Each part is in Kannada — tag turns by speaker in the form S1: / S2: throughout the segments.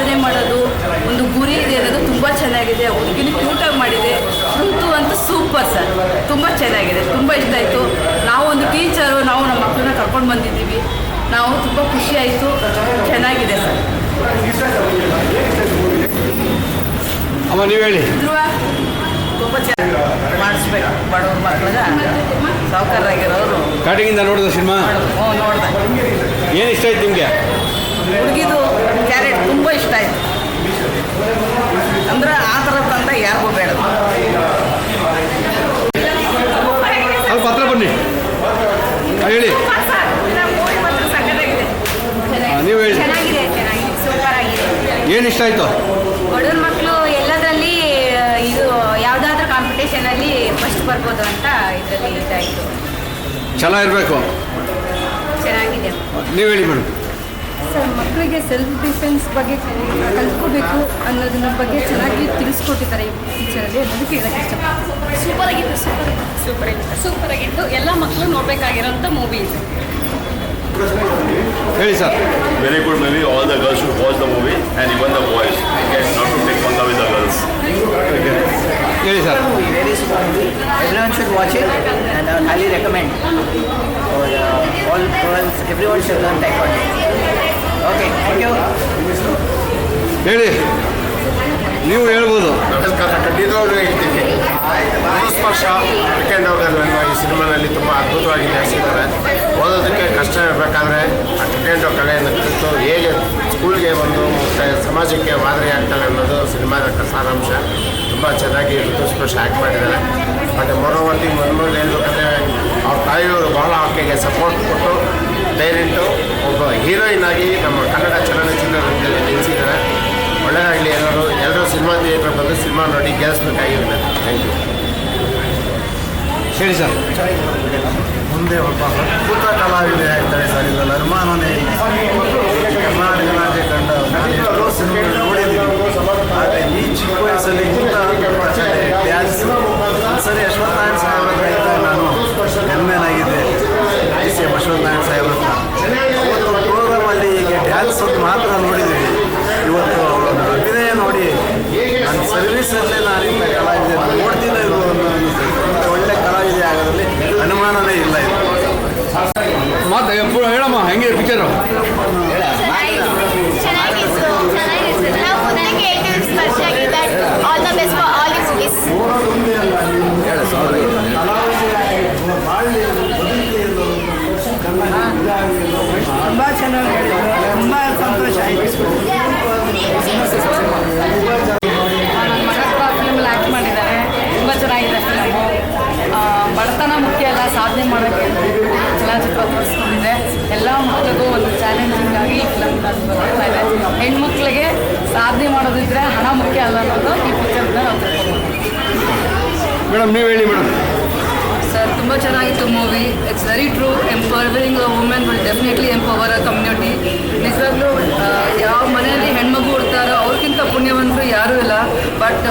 S1: ಸಾಧನೆ ಮಾಡೋದು ಒಂದು ಗುರಿ ಇದೆ ಅನ್ನೋದು ತುಂಬ ಚೆನ್ನಾಗಿದೆ. ಹುಡುಗಿನ ಕ್ಯೂಟಾಗಿ ಮಾಡಿದೆ. ಋತು ಅಂತ ಸೂಪರ್ ಸರ್ ತುಂಬ ಚೆನ್ನಾಗಿದೆ. ತುಂಬ ಇಷ್ಟ ಆಯಿತು. ನಾವು ಒಂದು ಟೀಚರು ನಾವು ನಮ್ಮ ಮಕ್ಕಳನ್ನ ಕರ್ಕೊಂಡು ಬಂದಿದ್ದೀವಿ. ನಾವು ತುಂಬ ಖುಷಿ ಆಯಿತು. ಚೆನ್ನಾಗಿದೆ ಸರ್
S2: ಅಮ್ಮ ನೀವು ಹೇಳಿ.
S1: ತುಂಬ ಚೆನ್ನಾಗಿ ಮಾಡಿಸ್ಬೇಕು. ಬಡವ್ರ ಮಕ್ಕಳಿಗೆ ಸಾವುಕಾರಾಗಿರೋರು
S2: ಕಡೆಯಿಂದ ನೋಡಿದ ಸಿನಿಮಾ?
S1: ಹ್ಞೂ ನೋಡಿದೆ.
S2: ಏನು ಇಷ್ಟ ಆಯ್ತು ನಿಮಗೆ?
S1: ಹುಡುಗಿದು ಕ್ಯಾರೆಟ್ ತುಂಬ ಇಷ್ಟ ಆಯಿತು. ಅಂದ್ರೆ ಆ ಥರ ತಂದ ಯಾರಿಗೂ ಬೇಡ.
S2: ಹತ್ರ ಬನ್ನಿ. ಹೇಳಿ. ನೀವು ಹೇಳಿ.
S3: ಚೆನ್ನಾಗಿದೆ ಚೆನ್ನಾಗಿದೆ. ಸೂಪರ್ ಆಗಿದೆ.
S2: ಏನು ಇಷ್ಟ ಆಯಿತು?
S3: ಬಡವ್ರ ಮಕ್ಕಳು ಎಲ್ಲದರಲ್ಲಿ ಇದು ಯಾವುದಾದ್ರೂ ಕಾಂಪಿಟೇಷನಲ್ಲಿ ಫಸ್ಟ್ ಬರ್ಬೋದು ಅಂತ ಇದರಲ್ಲಿ ಇದಾಯಿತು
S2: ಚೆನ್ನಾಗಿರ್ಬೇಕು.
S3: ಚೆನ್ನಾಗಿದೆ.
S2: ನೀವು ಹೇಳಿ ಮೇಡಮ್.
S4: ಸರ್ ಮಕ್ಕಳಿಗೆ ಸೆಲ್ಫ್ ಡಿಫೆನ್ಸ್ ಬಗ್ಗೆ ಕಲ್ತ್ಕೋಬೇಕು ಅನ್ನೋದನ್ನ ಬಗ್ಗೆ ಚೆನ್ನಾಗಿ ತಿಳಿಸ್ಕೊಟ್ಟಿದ್ದಾರೆ ಈ ಪಿಕ್ಚರಲ್ಲಿ ಅದಕ್ಕೆ ಹೇಳಕ್ಕೆ ಇಷ್ಟಪಡ್ತೀನಿ
S5: ಸೂಪರ್ ಆಗಿತ್ತು ಸೂಪರ್ ಸೂಪರ್ ಆಗಿತ್ತು ಸೂಪರ್ ಆಗಿತ್ತು ಎಲ್ಲ ಮಕ್ಕಳು ನೋಡಬೇಕಾಗಿರೋಂಥ ಮೂವಿ ಇದು
S2: ಹೇಳಿ sir
S6: very good movie. All the girls should watch the movie and even the boys. Not not to take the with the girls.
S2: ಹೇಳಿ sir
S7: very super movie. Everyone should watch it and I highly recommend recommend. For, uh, all girls, everyone should
S2: ಹೇಳಿ. ನೀವು ಹೇಳ್ಬೋದು.
S8: ನಮಸ್ಕಾರ ಖಂಡಿತವಾಗ್ಲೂ ಹೇಳ್ತೀನಿ ಸ್ಪರ್ಶ ವೀಕೆಂಡ್ ಹೋಗೋದಲ್ವ ಈ ಸಿನಿಮಾನಲ್ಲಿ ತುಂಬ ಅದ್ಭುತವಾಗಿ ನಡೆಸಿದ್ದಾರೆ ಓದೋದಕ್ಕೆ ಕಷ್ಟ ಇರಬೇಕಾದ್ರೆ ಆ ವೀಕೆಂಡ್ ಕಲೆಯನ್ನು ಕುರಿತು ಹೇಗೆ ಸ್ಕೂಲ್ಗೆ ಬಂದು ಮತ್ತು ಸಮಾಜಕ್ಕೆ ಮಾದರಿ ಆಗ್ತಾರೆ ಅನ್ನೋದು ಸಿನಿಮಾದ ಸಾರಾಂಶ. ತುಂಬ ಚೆನ್ನಾಗಿ ಋತುಸ್ಪರ್ಶ ಆ್ಯಕ್ಟ್ ಮಾಡಿದ್ದಾರೆ. ಮತ್ತು ಮೊರೋವರ್ತಿ ಮೊದಲು ಹೇಳ್ಬೇಕಂದ್ರೆ ಅವ್ರ ತಾಯಿಯವರು ಬಹಳ ಆಕೆಗೆ ಸಪೋರ್ಟ್ ಕೊಟ್ಟು ಧೈರ್ಯಂಟು ಒಬ್ಬ ಹೀರೋಯಿನ್ ಆಗಿ ನಮ್ಮ ಕನ್ನಡ ಚಲನಚಿತ್ರರಂಗದಲ್ಲಿ ನಿಲ್ಲಿಸಿದ್ದಾರೆ ಒಳ್ಳೆಯದಾಗಲಿ ಎಲ್ಲರೂ ಎಲ್ಲರೂ ಸಿನಿಮಾ ಥಿಯೇಟರ್ ಬಂದು ಸಿನಿಮಾ ನೋಡಿ ಗೆಲ್ಲಿಸ್ಬೇಕಾಗಿ ಥ್ಯಾಂಕ್ ಯು
S2: ಹೇಳಿ ಸರ್.
S8: ಮುಂದೆ ಒಬ್ಬ ಅದ್ಭುತ ಕಲಾವಿದೆ ಆಗ್ತಾರೆ ಸರ್ ಇದರಲ್ಲಿ ಅಭಿಮಾನನೇ ಕರ್ನಾಟಕ ರಾಜ್ಯ ಕಂಡ ನಾನು ಎಷ್ಟೋ ಸಿನಿಮಾ ನೋಡಿದ್ದೀನಿ. ಆದರೆ ಈ ಚಿಕ್ಕ ವಯಸ್ಸಲ್ಲಿ ಇಂಥ ಡ್ಯಾನ್ಸ್ ಸರಿ ಅಶ್ವತ್ಥನಾರಾಯಣ ಸಾಹೇಬ್ರ ಹತ್ರ ಇದ್ದಾಗ ನಾನು ಹೆಮ್ಮೆನಾಗಿದ್ದೆ. ಐ ಸಿ ಎಂ ಅಶ್ವತ್ಥನಾರಾಯಣ ಸಾಹೇಬ್ರ ಹತ್ರ ಅವತ್ತು ಪ್ರೋಗ್ರಾಮಲ್ಲಿ ಈಗ ಡ್ಯಾನ್ಸ್ ಒಂದು ಮಾತ್ರ ನೋಡಿದ್ದೀವಿ ಇವತ್ತು ಒಂದು ಅಭಿನಯ ನೋಡಿ ನನ್ನ ಸರ್ವಿಸಲ್ಲೇ ನಾನು ಇಂಥ ಕಲಾವಿದೆ ನೋಡ್ತೀನಿ ಇದು ಅನ್ನೋ ಅನಿಸುತ್ತೆ. ಇಂಥ ಒಳ್ಳೆ ಕಲಾವಿದೆ ಆಗೋದ್ರಲ್ಲಿ ಅನುಮಾನನೇ ಇಲ್ಲ ಇದು.
S2: ಮತ್ತೆ ಹೇಳಮ್ಮ ಹೆಂಗೆ picture
S3: all the best for all the movies
S1: ತುಂಬ ಚೆನ್ನಾಗಿ ತುಂಬ ಸಂತೋಷ ಆಯಿತು ನನ್ನ ಮಗ ಕೂಡ ಫಿಲ್ಮಲ್ಲಿ ಆ್ಯಕ್ಟ್ ಮಾಡಿದ್ದಾರೆ ತುಂಬ ಚೆನ್ನಾಗಿದೆ ಫಿಲಮು ಬಡತನ ಮುಖ್ಯ ಅಲ್ಲ ಸಾಧನೆ ಮಾಡೋಕ್ಕೆ ಚಲನಚಿತ್ರ ತೋರಿಸ್ಕೊಂಡಿದೆ ಎಲ್ಲ ಮಕ್ಕಳಿಗೂ ಒಂದು ಚಾಲೆಂಜಿಂಗ್ ಆಗಿ ಈ ಫಿಲಮ್ ಬರ್ತಾ ಇದೆ ಹೆಣ್ಮಕ್ಳಿಗೆ ಸಾಧನೆ ಮಾಡೋದಿದ್ರೆ ಹಣ ಮುಖ್ಯ ಅಲ್ಲ ಅನ್ನೋದು ಈ ಪಿಕ್ಚರ್ನ ನಾವು
S2: ಮೇಡಮ್ ನೀವು ಹೇಳಿ ಮೇಡಮ್
S1: ಸರ್ ತುಂಬ ಚೆನ್ನಾಗಿತ್ತು movie it's very true empowering a women will definitely empower a community ನಿಜವಾಗ್ಲೂ ಯಾವ ಮನೆಯಲ್ಲಿ ಹೆಣ್ಮಗು ಹುಡ್ತಾರೋ ಅವ್ರಿಗಿಂತ ಪುಣ್ಯವಂತರು ಯಾರೂ ಇಲ್ಲ. ಬಟ್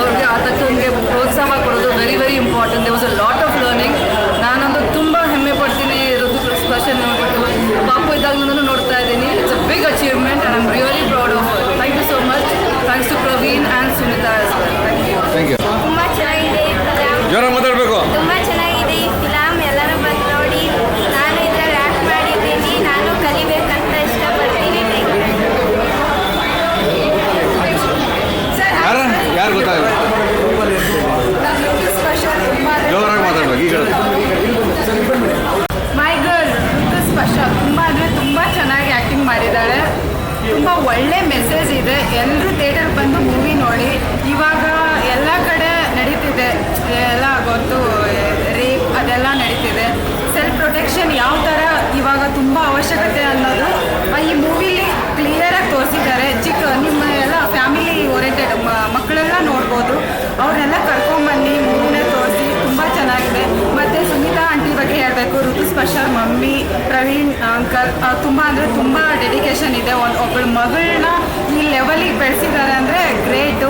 S1: ಅವ್ರಿಗೆ ಆ ತಕ್ಕಂಗೆ ಪ್ರೋತ್ಸಾಹ ಕೊಡೋದು very very important they was a lot of learning ನಾನೊಂದು ತುಂಬ ಹೆಮ್ಮೆ ಪಡ್ತೀನಿ ಋತು ಸ್ಪರ್ಶ ನೋಡ್ಬಿಟ್ಟು ಪಾಪು ಇದ್ದಾಗಲೂ ನೋಡ್ತಾ ಇದ್ದೀನಿ. It's a big achievement and I'm really proud of thank you so much thanks to Praveen and Sunita as well thank you
S2: thank you
S3: ತುಂಬ ಚೆನ್ನಾಗಿದೆ ಈ ಫಿಲಮ್
S2: ಜ್ವರ ಮಾತಾಡಬೇಕು
S3: ತುಂಬ ಚೆನ್ನಾಗಿದೆ ಈ ಫಿಲಮ್ ಎಲ್ಲರೂ ಬಂದು ನೋಡಿ ನಾನು ಇದರಲ್ಲಿ ಆ್ಯಕ್ಟ್ ಮಾಡಿದ್ದೀನಿ ನಾನು ಕಲಿಬೇಕಂತ ಇಷ್ಟಪಡ್ತೀನಿ
S2: ಯಾರ ಯಾರು ಗೊತ್ತಾಗಲ್ಲ ಜೋರಾಗಿ ಮಾತಾಡ್ಬೇಕು ಈ ಕಡೆ
S1: ಮೈ ಗರ್ಲ್ ಸ್ಪರ್ಶ ತುಂಬ ಅಂದರೆ ತುಂಬ ಚೆನ್ನಾಗಿ ಆ್ಯಕ್ಟಿಂಗ್ ಮಾಡಿದ್ದಾಳೆ ತುಂಬ ಒಳ್ಳೆ ಮೆಸೇಜ್ ಇದೆ ಎಲ್ಲರೂ ಥಿಯೇಟರ್ಗೆ ಬಂದು ಮೂವಿ ನೋಡಿ ಇವಾಗ ಎಲ್ಲ ಕಡೆ ನಡೀತಿದೆ ಎಲ್ಲ ಗೊತ್ತು ರೇಪ್ ಅದೆಲ್ಲ ನಡೀತಿದೆ ಸೆಲ್ಫ್ ಪ್ರೊಟೆಕ್ಷನ್ ಯಾವ ಥರ ಇವಾಗ ತುಂಬ ಅವಶ್ಯಕತೆ ಅನ್ನೋದು ಆ ಈ ಮೂವಿಲಿ ಕ್ಲಿಯರಾಗಿ ತೋರಿಸಿದ್ದಾರೆ ಚಿಕ್ಕ ನಿಮ್ಮ ಎಲ್ಲ ಫ್ಯಾಮಿಲಿ ಓರಿಯೆಂಟೆಡ್ ಮಕ್ಕಳೆಲ್ಲ ನೋಡ್ಬೋದು ಅವ್ರನ್ನೆಲ್ಲ ಕರ್ಕೊಂಬನ್ನಿ ಮೂವಿನ ತೋರಿಸಿ ತುಂಬ ಚೆನ್ನಾಗಿದೆ ಮತ್ತು ಸುನೀತಾ ಆಂಟಿ ಬಗ್ಗೆ ಋತುಸ್ಪರ್ಶ ಮಮ್ಮಿ ಪ್ರವೀಣ್ ಅಂಕಲ್ ತುಂಬ ಅಂದರೆ ತುಂಬ ಡೆಡಿಕೇಶನ್ ಇದೆ. ಒಂದು ಒಬ್ಬಳು ಮಗಳನ್ನ ಈ ಲೆವೆಲಿಗೆ ಬೆಳೆಸಿದ್ದಾರೆ ಅಂದರೆ ಗ್ರೇಟು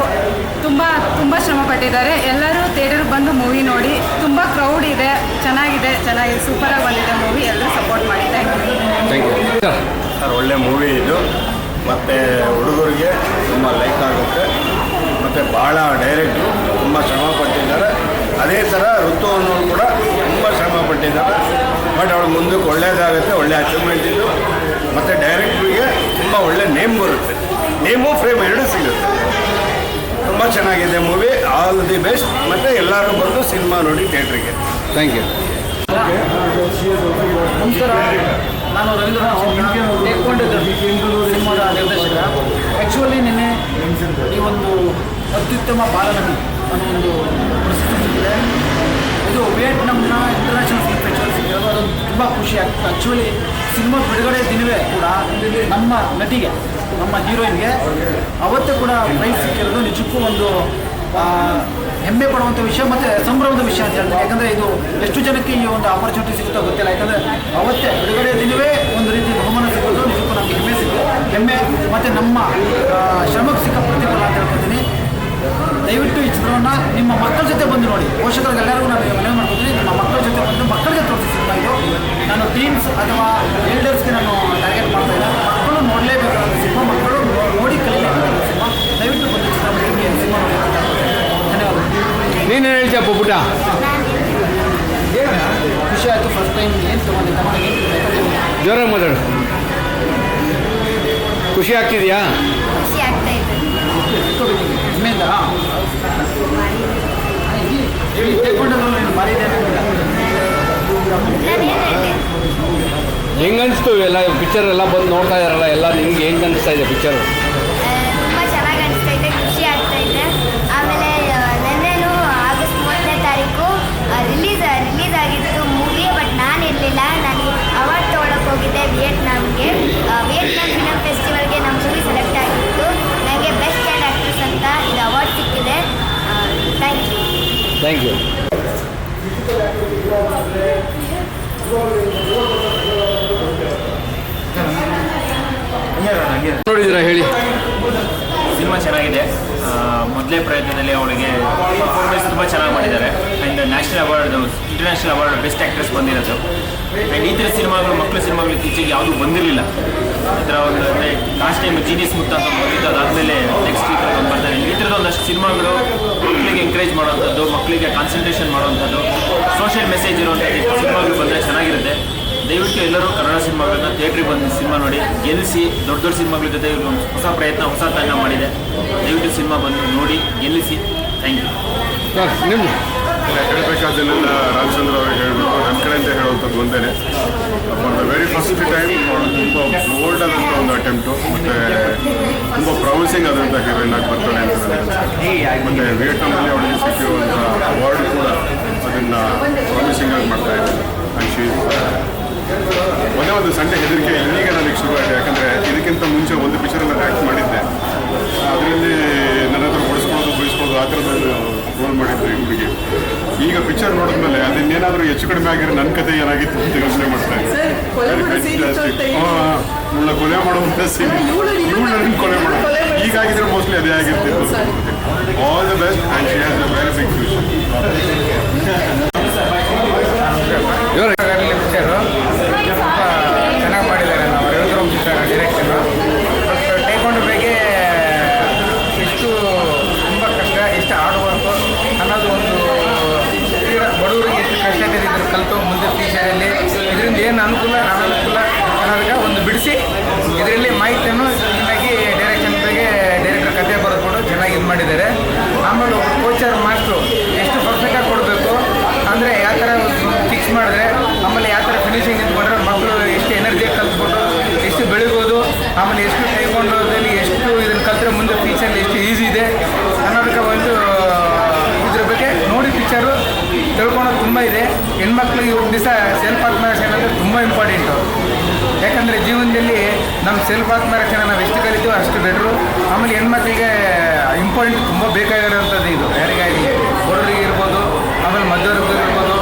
S1: ತುಂಬ ತುಂಬ ಶ್ರಮ ಪಟ್ಟಿದ್ದಾರೆ. ಎಲ್ಲರೂ ಥಿಯೇಟರ್ಗೆ ಬಂದು ಮೂವಿ ನೋಡಿ. ತುಂಬ ಕ್ರೌಡ್ ಇದೆ. ಚೆನ್ನಾಗಿದೆ ಚೆನ್ನಾಗಿದೆ ಸೂಪರಾಗಿ ಬಂದಿದೆ ಮೂವಿ ಎಲ್ಲರೂ ಸಪೋರ್ಟ್ ಮಾಡಿ. Thank you
S2: thank you sir
S6: sir ಒಳ್ಳೆ ಮೂವಿ ಇದು. ಮತ್ತು ಹುಡುಗರಿಗೆ ತುಂಬ ಲೈಕ್ ಆಗುತ್ತೆ. ಮತ್ತು ಭಾಳ ಡೈರೆಕ್ಟು ತುಂಬ ಶ್ರಮ ಪಟ್ಟಿದ್ದಾರೆ.
S9: ಅದೇ ಥರ ಋತು ಅನ್ನೋರು ಕೂಡ ತುಂಬ ಶ್ರಮ ಪಟ್ಟಿದ್ದಾರೆ. ಬಟ್ ಅವಳು ಮುಂದಕ್ಕೆ ಒಳ್ಳೇದಾಗುತ್ತೆ ಒಳ್ಳೆ ಅಚೀವ್ಮೆಂಟ್ ಇದು ಮತ್ತು ಡೈರೆಕ್ಟ್ರಿಗೆ ತುಂಬ ಒಳ್ಳೆ ನೇಮ್ ಬರುತ್ತೆ. ನೇಮು ಫ್ರೇಮ್ ಎರಡೂ ಸಿಗುತ್ತೆ. ತುಂಬ ಚೆನ್ನಾಗಿದೆ ಮೂವಿ ಆಲ್ ದಿ ಬೆಸ್ಟ್ ಮತ್ತು ಎಲ್ಲರೂ ಬಂದು ಸಿನಿಮಾ ನೋಡಿ ಥಿಯೇಟ್ರಿಗೆ
S2: ಥ್ಯಾಂಕ್ ಯು
S10: ನಮಸ್ಕಾರ. ನಾನು ರವೀಂದ್ರನಾಥ್ ಟೇಕ್ಕೊಂಡಿದ್ದ ಸಿನಿಮಾದ ನಿರ್ದೇಶಕ. ಆ್ಯಕ್ಚುಲಿ ನಿನ್ನೆ ಈ ಒಂದು ಅತ್ಯುತ್ತಮ ಬಾಲನಟಿ ಅನ್ನೋ ಒಂದು ಸಿಕ್ಕಿದೆ ಇದು. ವಿಯೆಟ್ನಾಂನ ಇಂಟರ್ನ್ಯಾಷನಲ್ ಅದೊಂದು ತುಂಬ ಖುಷಿ ಆ್ಯಕ್ಚುಲಿ ಸಿನಿಮಾ ಬಿಡುಗಡೆ ದಿನವೇ ಕೂಡ ನಮ್ಮ ನಟಿಗೆ, ನಮ್ಮ ಹೀರೋಯಿನ್ಗೆ ಅವತ್ತೇ ಕೂಡ ಪ್ರೈಸ್ ಸಿಕ್ಕಿರೋದು ನಿಜಕ್ಕೂ ಒಂದು ಹೆಮ್ಮೆ ಪಡುವಂಥ ವಿಷಯ ಮತ್ತು ಸಂಭ್ರಮದ ವಿಷಯ ಅಂತ ಹೇಳ್ತೀನಿ ಯಾಕಂದರೆ ಇದು ಎಷ್ಟು ಜನಕ್ಕೆ ಈ ಒಂದು ಆಪರ್ಚುನಿಟಿ ಸಿಗುತ್ತೋ ಗೊತ್ತಿಲ್ಲ. ಯಾಕಂದರೆ ಅವತ್ತೇ ಬಿಡುಗಡೆ ದಿನವೇ ಒಂದು ರೀತಿ ಬಹುಮಾನ ಸಿಗೋದು ನಿಜಕ್ಕೂ ನಮಗೆ ಹೆಮ್ಮೆ ಸಿಗುತ್ತೆ ಹೆಮ್ಮೆ ಮತ್ತು ನಮ್ಮ ಶ್ರಮಕ್ಕೆ ಸಿಕ್ಕ ಪ್ರತಿಫಲ ಅಂತ ಹೇಳ್ಕೊತೀನಿ. ದಯವಿಟ್ಟು ಈ ಚಿತ್ರವನ್ನು ನಿಮ್ಮ ಮಕ್ಕಳ ಜೊತೆ ಬಂದು ನೋಡಿ. ಪೋಷಕರಿಗೆಲ್ಲರಿಗೂ ನಾನು ಮನವಿ ಮಾಡ್ಕೊತೀನಿ. ನಮ್ಮ ಮಕ್ಕಳ ಜೊತೆ ಬಂದು ಮಕ್ಕಳಿಗೆ ತೋರಿಸ್ತಾ ಇದ್ದು ನಾನು ಟೀಮ್ಸ್ ಅಥವಾ ಎಲ್ಡರ್ಸ್ಗೆ ನಾನು ಟಾರ್ಗೆಟ್ ಮಾಡ್ತಾ ಇಲ್ಲ ಮಕ್ಕಳು ನೋಡಲೇಬೇಕಾದ ಸಿನಿಮಾ ಮಕ್ಕಳು ನೋಡಿ ಕಲಿಯಬೇಕಾದ ಸಿನಿಮಾ ದಯವಿಟ್ಟು ಬಂದು ಚಿತ್ರಮಂದಿರಕ್ಕೆ ಸಿನಿಮಾ ಧನ್ಯವಾದ
S2: ನೀನೇನು ಹೇಳ್ತೀಯ ಪುಟ
S10: ಖುಷಿ ಆಯಿತು ಫಸ್ಟ್ ಟೈಮ್ ಏನು ತೊಗೊಂಡೆ ತಗೊಂಡು
S2: ಜೋರಾಗಿ ಮಾತಾಡು ಖುಷಿ ಆಗ್ತಿದೆಯಾ
S3: ಖುಷಿ ಆಗ್ತಾ ಇದೆ
S10: ಹೆಮ್ಮೆಯಿಂದ
S2: ಹೆಂಗ್ ಅನಿಸ್ತು ಎಲ್ಲ ಪಿಕ್ಚರ್ ಎಲ್ಲ ಬಂದು ನೋಡ್ತಾ ಇದಾರಲ್ಲ ಎಲ್ಲ ನಿಮ್ಗೆ ಹೆಂಗ್ ಅನಿಸ್ತಾ ಇದೆ ಪಿಕ್ಚರ್
S3: ತುಂಬ ಚೆನ್ನಾಗಿ ಅನಿಸ್ತಾ ಖುಷಿ ಆಗ್ತಾ ಇದೆ. ಆಮೇಲೆ ನೆನ್ನೆನೂ ಆಗಸ್ಟ್ ಮೂವತ್ತನೇ ತಾರೀಕು ರಿಲೀಸ್ ರಿಲೀಸ್ ಆಗಿತ್ತು ಮೂವಿ ಬಟ್ ನಾನು ಇರಲಿಲ್ಲ. ನಾನು ಅವಾರ್ಡ್ ತೊಗೊಳಕ್ಕೆ ಹೋಗಿದ್ದೆ ವಿಯೆಟ್ನಾಮ್ಗೆ. ಆ, ವಿಯೆಟ್ನಾಂ ಫಿಲಮ್ ಫೆಸ್ಟಿವಲ್ಗೆ ನಮ್ಮ ಮೂವಿ ಸೆಲೆಕ್ಟ್ ಆಗಿತ್ತು. ನನಗೆ ಬೆಸ್ಟ್ ಕ್ಯಾಡ್ ಆ್ಯಕ್ಟ್ರೆಸ್ ಅಂತ ಇದು ಅವಾರ್ಡ್ ಸಿಕ್ಕಿದೆ. ಥ್ಯಾಂಕ್ ಯು
S2: ಥ್ಯಾಂಕ್ ಯು ನೋಡಿದ್ದೀರಾ ಹೇಳಿ
S11: ಸಿನಿಮಾ ಚೆನ್ನಾಗಿದೆ. ಮೊದಲೇ ಪ್ರಯತ್ನದಲ್ಲಿ ಅವಳಿಗೆ ಪರ್ಫಾರ್ಮೆನ್ಸ್ ತುಂಬ ಚೆನ್ನಾಗಿ ಮಾಡಿದ್ದಾರೆ. And national award international award best actress ಬಂದಿರೋದು. ಆ್ಯಂಡ್ ಈ ಥರ ಸಿನಿಮಾಗಳು ಮಕ್ಕಳ ಸಿನಿಮಾಗಳು ಇತ್ತೀಚೆಗೆ ಯಾವುದೂ ಬಂದಿರಲಿಲ್ಲ. ಈ ಥರ ಒಂದು ಅಂದರೆ ಲಾಸ್ಟ್ ಟೈಮ್ ಜೀನಿಯಸ್ ಮುತ್ತ ಅಂತ ಬಂದಿದ್ದು ಅದಾದಮೇಲೆ ನೆಕ್ಸ್ಟ್ ಥರ ಒಂದು ಬರ್ತಾರೆ ಈ ಥರದ ಒಂದಷ್ಟು ಸಿನಿಮಾಗಳು ಮಕ್ಕಳಿಗೆ ಎಂಕರೇಜ್ ಮಾಡೋವಂಥದ್ದು ಮಕ್ಕಳಿಗೆ ಕಾನ್ಸಂಟ್ರೇಷನ್ ಮಾಡುವಂಥದ್ದು ಸೋಷಿಯಲ್ ಮೆಸೇಜ್ ಇರುವಂಥದ್ದು ಸಿನಿಮಾಗಳು ಬಂದರೆ ಚೆನ್ನಾಗಿರುತ್ತೆ. ದಯವಿಟ್ಟು ಎಲ್ಲರೂ ಕನ್ನಡ ಸಿನಿಮಾಗಳನ್ನ ಥಿಯೇಟ್ರಿಗೆ ಬಂದು ಸಿನಿಮಾ ನೋಡಿ ಗೆಲ್ಲಿಸಿ ದೊಡ್ಡ ದೊಡ್ಡ ಸಿನಿಮಾಗಳ ಜೊತೆ ಇವರು ಒಂದು ಹೊಸ ಪ್ರಯತ್ನ ಹೊಸ ತಂಡ ಮಾಡಿದೆ. ದಯವಿಟ್ಟು ಸಿನಿಮಾ ಬಂದು ನೋಡಿ ಗೆಲ್ಲಿಸಿ. ಥ್ಯಾಂಕ್ ಯು
S9: ಹೇಳಬೇಕಾದ್ದನ್ನೆಲ್ಲ ರಾಮಚಂದ್ರ ಅವ್ರಿಗೆ ಹೇಳಬೇಕು. ನನ್ನ ಕಡೆಯಿಂದ ಹೇಳುವಂಥದ್ದು ಒಂದೇ for the very first time ತುಂಬ ಬೋಲ್ಡ್ ಆದಂಥ ಒಂದು ಅಟೆಂಪ್ಟು ಮತ್ತು ತುಂಬ ಪ್ರಾಮಿಸಿಂಗ್ ಆದಂಥ ಹೀರೋಯಿನ್ ಆಗಿ ಬರ್ತಾಳೆ ಅಂತ ನನಗೆ ಮತ್ತು ವಿಯೆಟ್ನಾಮಲ್ಲಿ ಅವಳಿಗೆ ಸಿಕ್ಕಿರುವಂಥ ಅವಾರ್ಡ್ ಕೂಡ ಅದನ್ನು ಪ್ರಾಮಿಸಿಂಗ್ ಆಗಿ ಮಾಡ್ತಾ ಇದ್ದಾರೆ. ಆ್ಯಂಡ್ ಶೀ ಒಂದೇ ಒಂದು ಸಣ್ಣ ಹೆದರಿಕೆ ಈಗ ನನಗೆ ಶುರು ಆಗಿದೆ ಯಾಕಂದರೆ ಇದಕ್ಕಿಂತ ಮುಂಚೆ ಒಂದು ಪಿಕ್ಚರಲ್ಲಿ ಆ್ಯಕ್ಟ್ ಮಾಡಿದ್ದೆ. ಅದರಲ್ಲಿ ನನ್ನ ಹತ್ರ ಹೊಡಿಸ್ಕೊಳ್ಳೋದು ಬಯಸ್ಕೊಳ್ಳೋದು ಆ ಥರದ್ದು ರೋಲ್ ಮಾಡಿದ್ರು ಈ ಹುಡುಗಿ. ಈಗ ಪಿಕ್ಚರ್ ನೋಡಿದ್ಮೇಲೆ ಅದನ್ನೇನಾದರೂ ಹೆಚ್ಚು ಕಡಿಮೆ ಆಗಿರೋ ನನ್ನ ಕತೆ ಏನಾಗಿತ್ತು ಅಂತ ಯೋಚನೆ ಮಾಡ್ತಾ ಇವಳ ಕೊಲೆ ಮಾಡುವಂಥ ಸೀನ್ ಇವಳು ಕೊಲೆ ಮಾಡೋದು ಈಗಾಗಿದ್ರೆ ಮೋಸ್ಟ್ಲಿ ಅದೇ ಆಗಿರ್ತಿತ್ತು all the best and she has a very big future
S10: picture ತುಂಬ ಚೆನ್ನಾಗಿ ಮಾಡಿದ್ದಾರೆ ನಾವು ರವೀಂದ್ರ ಚಿತ್ರ ಡೈರೆಕ್ಷನು ಟೇಕೊಂಡು ಬೇಗೆ ಎಷ್ಟು ತುಂಬ ಕಷ್ಟ ಎಷ್ಟು ಹಾರ್ಡ್ ವರ್ಕು ಅನ್ನೋದು ಒಂದು ತೀರಾ ಬಡವರಿಗೆ ಎಷ್ಟು ಕಷ್ಟ ಇದೆ ಇದ್ರ ಕಲಿತು ಮುಂದೆ ಫ್ಯೂಚರಲ್ಲಿ ಇದರಿಂದ ಏನು ಅನುಕೂಲ ಅನಾನುಕೂಲ ಅನ್ನೋದಕ್ಕೆ ಒಂದು ಬಿಡಿಸಿ ಇದರಲ್ಲಿ ಮಾಹಿತಿಯನ್ನು ಚೆನ್ನಾಗಿ ಡೈರೆಕ್ಷನ್ ಬಗ್ಗೆ ಡೈರೆಕ್ಟರ್ ಕತೆ ಬರೆದ್ಕೊಂಡು ಚೆನ್ನಾಗಿ ಇದು ಮಾಡಿದ್ದಾರೆ ಆಮೇಲೆ ಒಬ್ಬ ಕೋಚರ್ ಮಾಸ್ಟ್ರು ಎಷ್ಟು ಪರ್ಫೆಕ್ಟಾಗಿ ಕೊಡಬೇಕು ಅಂದರೆ ಯಾವ ಥರ ಫಿಕ್ಸ್ ಮಾಡಿದ್ರೆ ಆಮೇಲೆ ಯಾವ ಥರ ಫಿನಿಶಿಂಗ್ ನಿಂತ್ಕೊಂಡ್ರೆ ಮಕ್ಕಳು ಎಷ್ಟು ಎನರ್ಜಿ ಕಲ್ತ್ಕೊಂಡು ಎಷ್ಟು ಬೆಳಿಬೋದು ಆಮೇಲೆ ಎಷ್ಟು ಟೈಕೊಂಡೋದಲ್ಲಿ ಎಷ್ಟು ಇದನ್ನು ಕಲ್ತ್ರೆ ಮುಂದೆ ಫ್ಯೂಚರಲ್ಲಿ ಎಷ್ಟು ಈಸಿ ಇದೆ ಅನ್ನೋದಕ್ಕೆ ಒಂದು ಇದ್ರ ಬಗ್ಗೆ ನೋಡಿ ಪಿಕ್ಚರು ತಿಳ್ಕೊಳೋದು ತುಂಬ ಇದೆ ಹೆಣ್ಮಕ್ಳಿಗೆ ಒಂದು ದಿವಸ ಸೆಲ್ಫ್ ಆತ್ಮರಕ್ಷಣೆ ಅಂದರೆ ತುಂಬ ಇಂಪಾರ್ಟೆಂಟು ಯಾಕಂದರೆ ಜೀವನದಲ್ಲಿ ನಮ್ಮ ಸೆಲ್ಫ್ ಆತ್ಮರಕ್ಷಣೆ ನಾವು ಎಷ್ಟು ಕಲಿತೀವೋ ಅಷ್ಟು ಬೆಟ್ರು ಆಮೇಲೆ ಹೆಣ್ಮಕ್ಳಿಗೆ ಇಂಪಾರ್ಟೆಂಟ್ ತುಂಬ ಬೇಕಾಗಿರೋಂಥದ್ದು ಇದು. ಯಾರಿಗಾಗಿ ಬಡವರಿಗೆ ಇರ್ಬೋದು, ಆಮೇಲೆ ಮಧ್ಯವರ್ಗರು ಇರ್ಬೋದು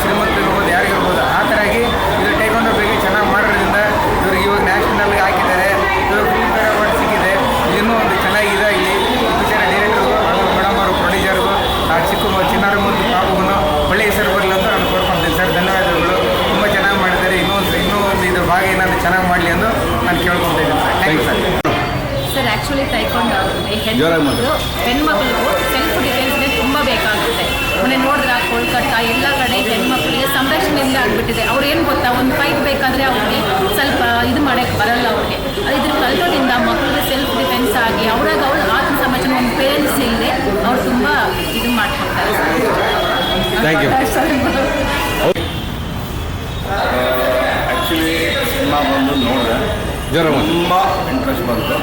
S10: ಶ್ರೀಮಂತರು ಇರ್ಬೋದು ಯಾರಿಗಿರ್ಬೋದು ಆ ಥರ ಆಗಿ ಇದು ಟೈಕೊಂಡು ಬಗ್ಗೆ ಚೆನ್ನಾಗಿ ಮಾಡೋದ್ರಿಂದ ಇವ್ರಿಗೆ ಇವಾಗ ನ್ಯಾಷನಲ್ಗೆ ಹಾಕಿದ್ದಾರೆ ಇವಾಗ ಫಿಲ್ಮ್ ಫೇರ್ ಅವಾರ್ಡ್ ಸಿಕ್ಕಿದೆ ಇನ್ನೂ ಒಂದು ಚೆನ್ನಾಗಿ ಇದಾಗಲಿ ಪಿಕ್ಚರ್ ಡೈರೆಕ್ಟರ್ಗೂ ಆಮೇಲೆ ಮೇಡಮ್ ಅವರು ಪ್ರೊಡ್ಯೂಸರ್ಗೂ ಆ ಚಿಕ್ಕ ಮ- ಚಿನ್ನಾರ ಮತ್ತು ಪಾಪಗೂ ಒಳ್ಳೆ ಹೆಸರು ಬರಲಿ ಅಂತ ನಾನು ಕೋರ್ಕೊಳ್ತೀನಿ ಸರ್ ಧನ್ಯವಾದಗಳು ತುಂಬ ಚೆನ್ನಾಗಿ ಮಾಡಿದ್ದಾರೆ ಇನ್ನೂ ಒಂದು ಇನ್ನೂ ಒಂದು ಇದ್ರ ಭಾಗ ಏನಾದರೂ ಚೆನ್ನಾಗಿ ಮಾಡಲಿ ಎಂದು ನಾನು ಕೇಳ್ಕೊಳ್ತಾ ಇದ್ದೀನಿ sir thank you sir
S12: sir actually ತೈಕೊಂಡು
S2: ಜೋರಾಗಿ
S12: ಹೆಣ್ಮಕ್ಳು ಹೆಣ್ಮಕ್ಳು ಸೆಲ್ಫ್ ಡಿಫೆನ್ಸ್ಗೆ ತುಂಬ ಬೇಕಾಗುತ್ತೆ. ಮೊನ್ನೆ ನೋಡಿದ್ರೆ ಆಗ್ಬಿಟ್ಟಿದೆ. ಅವ್ರು ಏನು ಗೊತ್ತಾ? ಒಂದು ಫೈಟ್ ಬೇಕಾದರೆ ಅವ್ರಿಗೆ ಸ್ವಲ್ಪ ಇದು ಮಾಡೋಕ್ಕೆ ಬರಲ್ಲ ಅವ್ರಿಗೆ. ಇದ್ರ ಕಲ್ತೋದ್ರಿಂದ ಮಕ್ಕಳಿಗೆ ಸೆಲ್ಫ್ ಡಿಫೆನ್ಸ್ ಆಗಿ ಅವ್ರಾಗ ಅವ್ರು ಆತ್ಮ ಸಮಾಜನ ಒಂದು ಪೇರೆಂಟ್ಸ್ ಇಲ್ಲದೆ ಅವ್ರು ತುಂಬ ಇದು ಮಾಡ್ಕೊಳ್ತಾರೆ.
S2: ಥ್ಯಾಂಕ್ ಯು
S6: ಆ್ಯಕ್ಚುಲಿ ಸಿನಿಮಾ ಬಂದು ನೋಡಿದೆ. ತುಂಬ ಇಂಟ್ರೆಸ್ಟ್ ಬಂತು.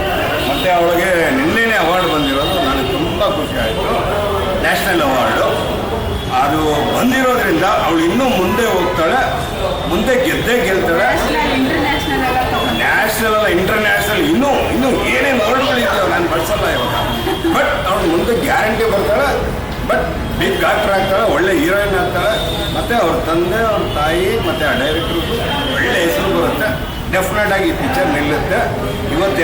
S6: ಮತ್ತು ಅವಳಿಗೆ ನಿನ್ನೆನೇ ಅವಾರ್ಡ್ ಬಂದಿರೋದು ನನಗೆ ತುಂಬ ಖುಷಿ ಆಯಿತು. ನ್ಯಾಷನಲ್ ಅವಾರ್ಡು ಅದು ಬಂದಿರೋದ್ರಿಂದ ಅವಳು ಇನ್ನೂ ಮುಂದೆ ಹೋಗ್ತಾಳೆ ಮುಂದೆ ಗೆದ್ದೇ ಗೆಲ್ತಾಳೆ. ನ್ಯಾಷನಲ್ ಅಲ್ಲ ಇಂಟರ್ನ್ಯಾಷನಲ್ ಇನ್ನೂ ಇನ್ನೂ ಏನೇನು ವರ್ಡ್ಗಳಿದ್ದಾವೆ ನಾನು ಬಳಸಲ್ಲ ಇವಾಗ. ಬಟ್ ಅವಳು ಮುಂದೆ ಗ್ಯಾರಂಟಿ ಬರ್ತಾಳೆ ಬಟ್ ಬಿಗ್ ಆಕ್ಟರ್ ಆಗ್ತಾಳೆ ಒಳ್ಳೆ ಹೀರೋಯಿನ್ ಆಗ್ತಾಳೆ. ಮತ್ತು ಅವ್ರ ತಂದೆ ಅವ್ರ ತಾಯಿ ಮತ್ತು ಆ ಡೈರೆಕ್ಟ್ರಿಗೂ ಒಳ್ಳೆ ಹೆಸರು ಬರುತ್ತೆ. ಡೆಫಿನೆಟ್ ಆಗಿ ಈ ಪಿಕ್ಚರ್ ನಿಲ್ಲುತ್ತೆ. ಇವತ್ತು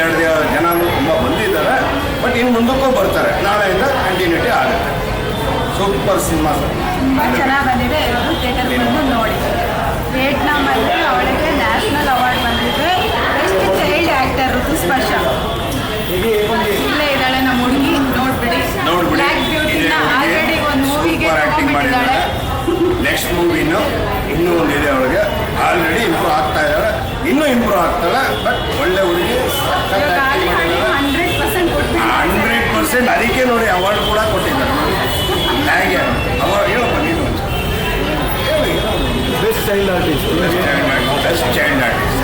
S6: ಮುಂದಕ್ಕೂ ಬರ್ತಾರೆ. ನಾಳೆಯಿಂದ ಕಂಟಿನ್ಯೂಟಿ ಆಗುತ್ತೆ. Super cinema sir.
S1: ತುಂಬ ಚೆನ್ನಾಗಿ ಬಂದಿದೆ. ಎಲ್ಲರೂ ಥಿಯೇಟರ್ ಬಂದು ನೋಡಿ. ವಿಯೆಟ್ನಾಮಲ್ಲಿ ಅವಳಿಗೆ ನ್ಯಾಷನಲ್ ಅವಾರ್ಡ್ ಬಂದಿದೆ. Best child actor Rituspar sha ಇದ್ದಾಳೆ ನಮ್ಮ ಹುಡುಗಿ. ನೋಡ್ಬಿಡಿ. ಬ್ಲ್ಯಾಕ್ ಬ್ಯೂಟಿನ ಆಲ್ರೆಡಿ ಒಂದು ಮೂವಿಗೆ
S6: ಮಾಡಿದ್ದಾಳೆ ನೆಕ್ಸ್ಟ್ ಮೂವಿನು ಇನ್ನೂ ಒಂದಿದೆ ಅವಳಿಗೆ. ಆಲ್ರೆಡಿ ಇಂಪ್ರೂವ್ ಆಗ್ತಾ ಇದ್ದಾಳೆ. ಇನ್ನೂ ಇಂಪ್ರೂವ್ ಆಗ್ತಾಳೆ ಬಟ್ ಒಳ್ಳೆ ಹುಡುಗಿ. ಪ್ರೆಸಿಡೆಂಟ್ ಅದಕ್ಕೆ ನೋಡಿ ಅವಾರ್ಡ್ ಕೂಡ ಕೊಟ್ಟಿದ್ದಾರೆ. ಹೇಗೆ? ಅವಾರ್ಡ್ ಹೇಳಪ್ಪ ನೀನು.
S2: Best child artist best child artist